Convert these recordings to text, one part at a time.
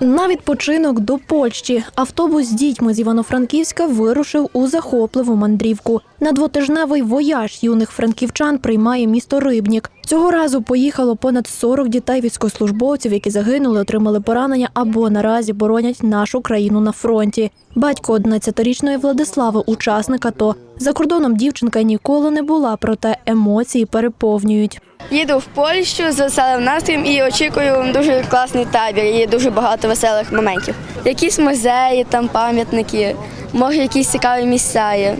На відпочинок до Польщі автобус з дітьми з Івано-Франківська вирушив у захопливу мандрівку. На двотижневий вояж юних франківчан приймає місто Рибнік. Цього разу поїхало понад 40 дітей військовослужбовців, які загинули, отримали поранення або наразі боронять нашу країну на фронті. Батько 11-річної Владислави, учасник АТО. За кордоном дівчинка ніколи не була, проте емоції переповнюють. Їду в Польщу з веселим настроєм і очікую дуже класний табір. Є дуже багато веселих моментів. Якісь музеї, там пам'ятники, може якісь цікаві місця є,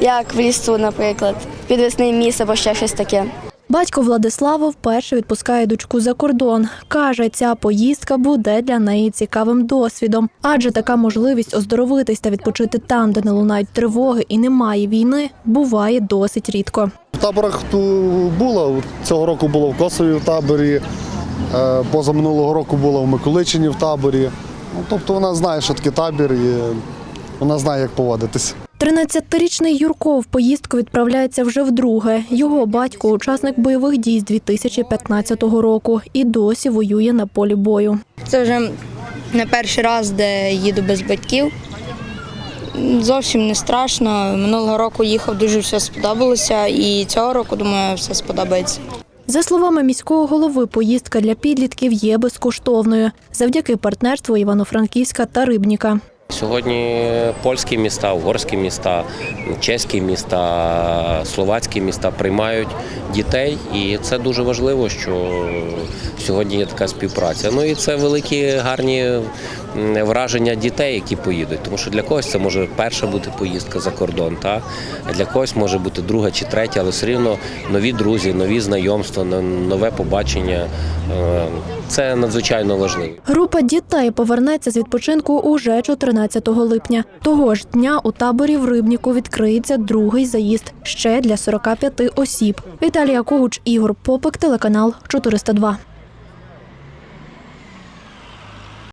як в лісу, наприклад, підвесний міст або ще щось таке. Батько Владислава вперше відпускає дочку за кордон. Каже, ця поїздка буде для неї цікавим досвідом, адже така можливість оздоровитись та відпочити там, де не лунають тривоги і немає війни, буває досить рідко. Таборах була. Цього року було в Косові в таборі, е, позаминулого року було в Миколичині в таборі. Ну, тобто вона знає, що таке табір, і вона знає, як поводитись. 13-річний Юрко в поїздку відправляється вже вдруге. Його батько учасник бойових дій з 2015 року і досі воює на полі бою. Це вже не перший раз, де їду без батьків. Зовсім не страшно. Минулого року їхав, дуже все сподобалося, і цього року, думаю, все сподобається. За словами міського голови, поїздка для підлітків є безкоштовною завдяки партнерству Івано-Франківська та Рибніка. Сьогодні польські міста, угорські міста, чеські міста, словацькі міста приймають дітей, і це дуже важливо, що сьогодні є така співпраця. Ну і це великі гарні враження дітей, які поїдуть. Тому що для когось це може перша бути поїздка за кордон, та для когось може бути друга чи третя, але все рівно нові друзі, нові знайомства, нове побачення. Е, Це надзвичайно важливо. Група дітей повернеться з відпочинку уже 14 липня. Того ж дня у таборі в Рибніку відкриється другий заїзд ще для 45 осіб. Віталія Когуч, Ігор Попик, телеканал 402.